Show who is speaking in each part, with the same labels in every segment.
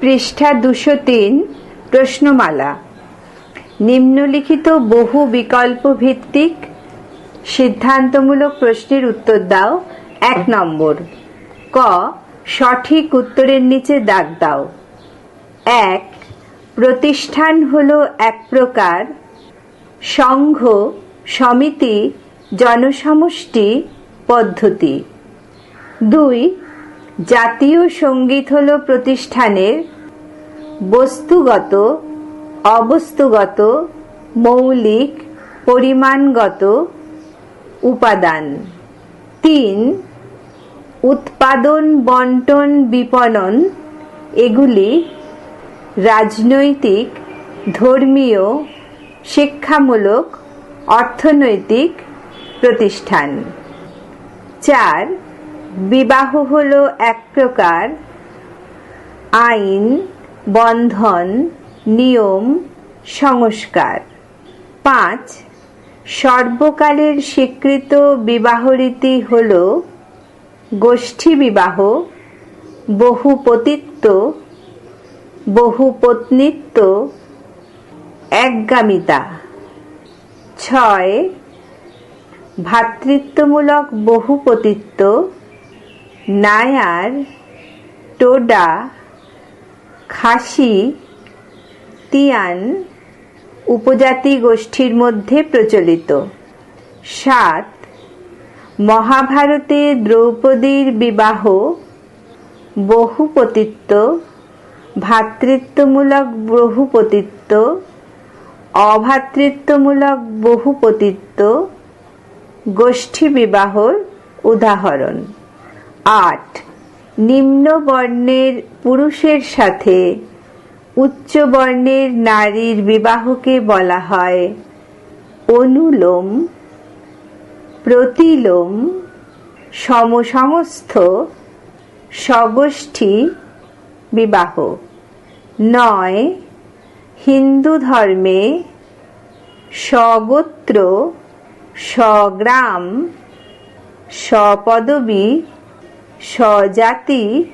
Speaker 1: পৃষ্ঠা দুশো তিন, প্রশ্নমালা। নিম্নলিখিত বহু বিকল্প ভিত্তিক সিদ্ধান্তমূলক প্রশ্নের উত্তর দাও। এক নম্বর। ক, সঠিক উত্তরের নিচে দাগ দাও। এক, প্রতিষ্ঠান হল এক প্রকার সংঘ, সমিতি, জনসমষ্টি, পদ্ধতি। দুই জাতীয় সংগীত হল প্রতিষ্ঠানের বস্তুগত, অবস্তুগত, মৌলিক, পরিমাণগত উপাদান। তিন, উৎপাদন, বন্টন, বিপণন, এগুলি রাজনৈতিক, ধর্মীয়, শিক্ষামূলক, অর্থনৈতিক প্রতিষ্ঠান। চার বিবাহ হল এক প্রকার। আইন, বন্ধন, নিয়ম, সংস্কার। পাঁচ, সর্বকালের স্বীকৃত বিবাহরীতি হল গোষ্ঠী বিবাহ, বহুপতিত্ব, বহুপত্নিত্ব, একগামিতা। ছয় ভ্রাতৃত্বমূলক বহুপতিত্ব নায়ার, টোডা, খাসি, তিয়ান উপজাতি গোষ্ঠীর মধ্যে প্রচলিত। সাত, মহাভারতে দ্রৌপদীর বিবাহ বহুপতিত্ব ভ্রাতৃত্বমূলক বহুপতিত্ব, অভাতৃত্বমূলক বহুপতিত্ব, গোষ্ঠী বিবাহর উদাহরণ। আট। নিম্ন বর্ণের পুরুষের সাথে উচ্চ বর্ণের নারীর বিবাহকে বলা হয় অনুলোম, প্রতিলোম সমসমস্ত স্বগোষ্ঠী বিবাহ। নয়। হিন্দু ধর্মে স্বগোত্র স্বগ্রাম স্বপদবী স্বজাতি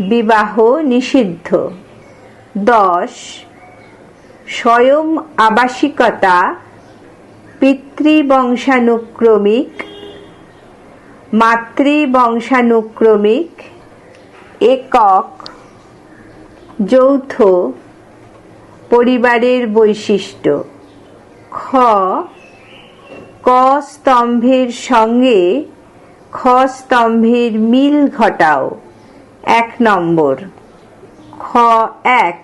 Speaker 1: বিবাহ নিষিদ্ধ। দশ, স্বয়ং আবাসিকতা, পিতৃবংশানুক্রমিক, মাতৃবংশানুক্রমিক, একক, যৌথ, পরিবারের বৈশিষ্ট্য। খ, ক স্তম্ভের সঙ্গে খ স্তম্ভের মিল ঘটাও। এক নম্বর, খ এক,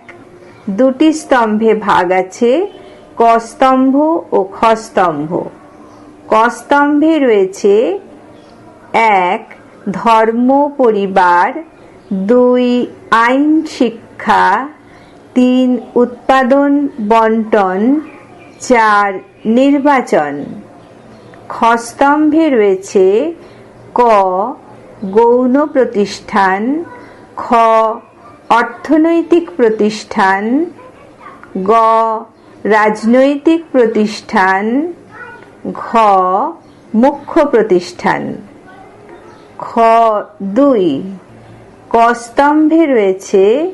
Speaker 1: দুটি স্তম্ভে ভাগ আছে ক স্তম্ভ ও খ স্তম্ভ ক স্তম্ভে রয়েছে এক, ধর্ম, পরিবার, দুই, আইন, শিক্ষা, তিন, উৎপাদন, বন্টন, চার, নির্বাচন। খস্তম্ভে রয়েছে গৌণ প্রতিষ্ঠান, খ, অর্থনৈতিক প্রতিষ্ঠান, গ, রাজনৈতিক প্রতিষ্ঠান, ঘ, মুখ্য প্রতিষ্ঠান। খ, দুই, কস্তম্ভে রয়েছে,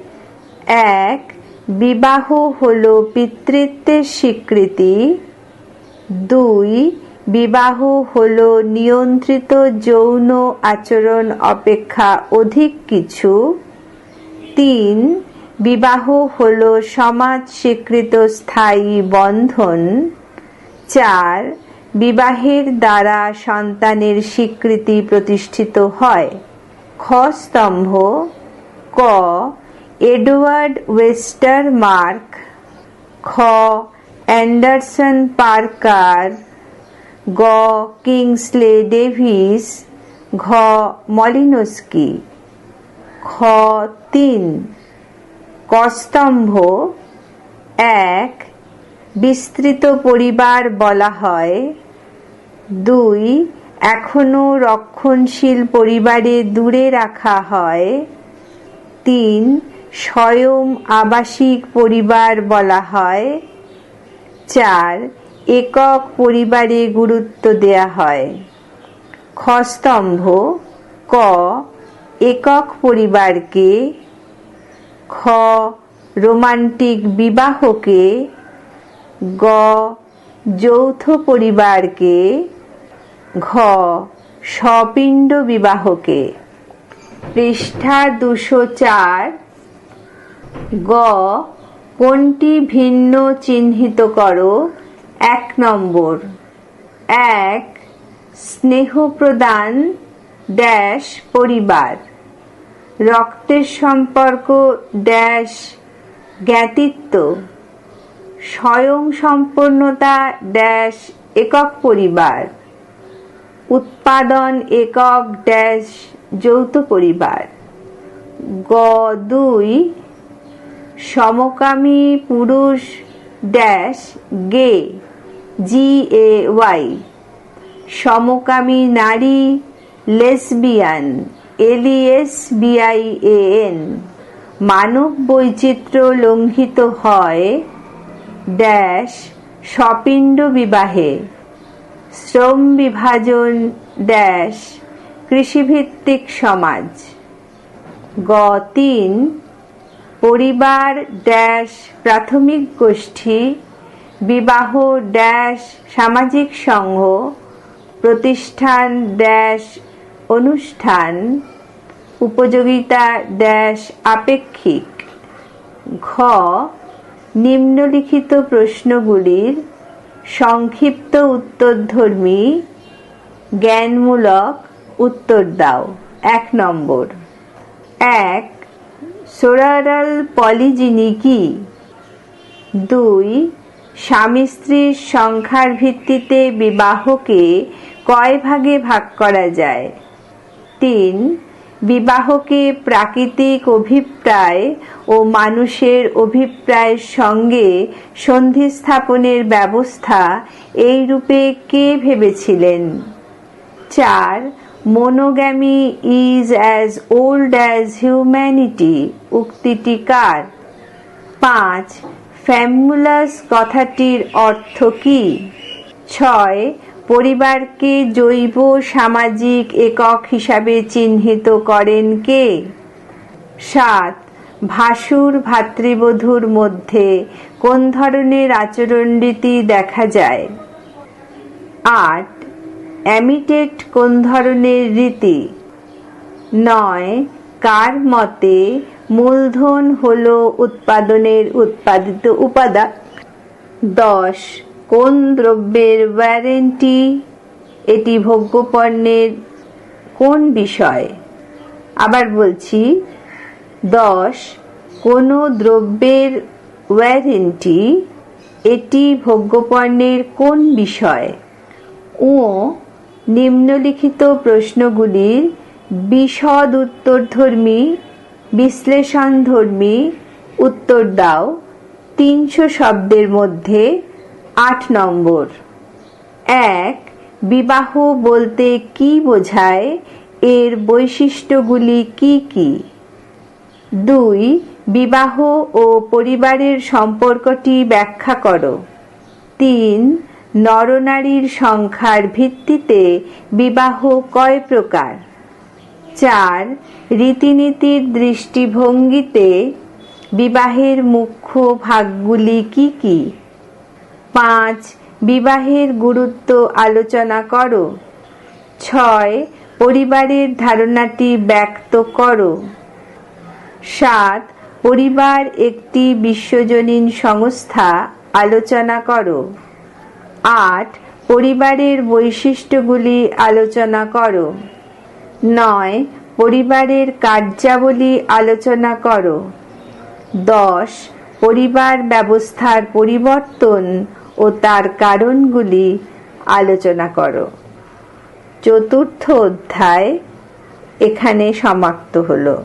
Speaker 1: এক, বিবাহ হল পিতৃত্বের স্বীকৃতি, দুই বিবাহ হল নিয়ন্ত্রিত যৌন আচরণ অপেক্ষা অধিক কিছু। তিন, বিবাহ হল সমাজ স্বীকৃত স্থায়ী বন্ধন। চার, বিবাহের দ্বারা সন্তানের স্বীকৃতি প্রতিষ্ঠিত হয়। খ, স্তম্ভ। ক, এডওয়ার্ড ওয়েস্টার মার্ক খ, অ্যান্ডারসন পার্কার। গ কিংসলে ডেভিস, ঘ মলিনস্কি, খ তিন কস্তম্ভ এক বিস্তৃত পরিবার বলা হয়, দুই এখনও রক্ষণশীল পরিবারে দূরে রাখা হয়, তিন স্বয়ং আবাসিক পরিবার বলা হয়, চার একক পরিবারে গুরুত্ব দেয়া হয়। খস্তম্ভ ক, একক পরিবারকে, খ, রোমান্টিক বিবাহকে, গ, যৌথ পরিবারকে, ঘ, স্বপিণ্ড বিবাহকে। পৃষ্ঠা দুশো চার, গ, কোনটি ভিন্ন চিহ্নিত করো? এক নম্বর। এক স্নেহ প্রদান ড্যাশ, পরিবার। রক্তের সম্পর্ক, ড্যাশ, জ্ঞাতিত্ব। স্বয়ং সম্পূর্ণতা, ড্যাশ, একক পরিবার। উৎপাদন, একক, ড্যাশ, যৌথ পরিবার। গ, দুই, সমকামী পুরুষ, dash, gay. G A Y সমকামী নারী লেসবিয়ান এলিএস বিআই এন মানব বৈচিত্র্য লঙ্ঘিত হয় ড্যাশ স্বপিণ্ড বিবাহে শ্রম বিভাজন ড্যাশ কৃষিভিত্তিক সমাজ। গ, তিন, পরিবার ড্যাশ প্রাথমিক গোষ্ঠী বিবাহ ড্যাশ সামাজিক সংঘ, প্রতিষ্ঠান ড্যাশ অনুষ্ঠান, উপযোগিতা ড্যাশ আপেক্ষিক। ঘ, নিম্নলিখিত প্রশ্নগুলির সংক্ষিপ্ত উত্তরধর্মী, জ্ঞানমূলক উত্তর দাও। এক নম্বর। এক, সোরারাল পলিজিনি কি? দুই স্বামী স্ত্রীর সংখ্যার ভিত্তিতে বিবাহকে কয় ভাগে ভাগ করা যায়? তিন, বিবাহকে প্রাকৃতিক অভিপ্রায় ও মানুষের অভিপ্রায়ের সঙ্গে সন্ধি স্থাপনের ব্যবস্থা এই রূপে কে ভেবেছিলেন? চার monogamy is as old as humanity, উক্তিটি কার? পাঁচ ফ্যামুলাস কথাটির অর্থ কি? ছয়, পরিবারকে জৈব সামাজিক একক হিসাবে চিহ্নিত করেন কে? সাত, ভাসুর ভাতৃবধূর মধ্যে কোন ধরনের আচরণরীতি দেখা যায়? আট, অ্যামিটেট কোন ধরনের রীতি? নয়, কার মতে মূলধন হল উৎপাদনের উৎপাদিত উপাদান। দশ, কোন দ্রব্যের ওয়ারেন্টি এটি ভোগ্যপণ্যের কোন বিষয়? আবার বলছি, দশ, কোনো দ্রব্যের ওয়ারেন্টি এটি ভোগ্যপণ্যের কোন বিষয়? ও নিম্নলিখিত প্রশ্নগুলির বিশদ উত্তরধর্মী বিশ্লেষণধর্মী উত্তর দাও। তিনশো শব্দের মধ্যে আট নম্বর। এক, বিবাহ বলতে কি বোঝায়? এর বৈশিষ্ট্যগুলি কি কি? দুই, বিবাহ ও পরিবারের সম্পর্কটি ব্যাখ্যা করো। তিন, নরনারীর সংখ্যার ভিত্তিতে বিবাহ কয় প্রকার? চার রীতিনীতির দৃষ্টিভঙ্গিতে বিবাহের মুখ্য ভাগগুলি কি কি? পাঁচ, বিবাহের গুরুত্ব আলোচনা করো। ছয়, পরিবারের ধারণাটি ব্যক্ত করো। সাত, পরিবার একটি বিশ্বজনীন সংস্থা, আলোচনা করো। আট, পরিবারের বৈশিষ্ট্যগুলি আলোচনা করো। নয়, পরিবারের কার্যাবলী আলোচনা করো। দশ, পরিবার ব্যবস্থার পরিবর্তন ও তার কারণগুলি আলোচনা করো। চতুর্থ অধ্যায় এখানে সমাপ্ত হলো।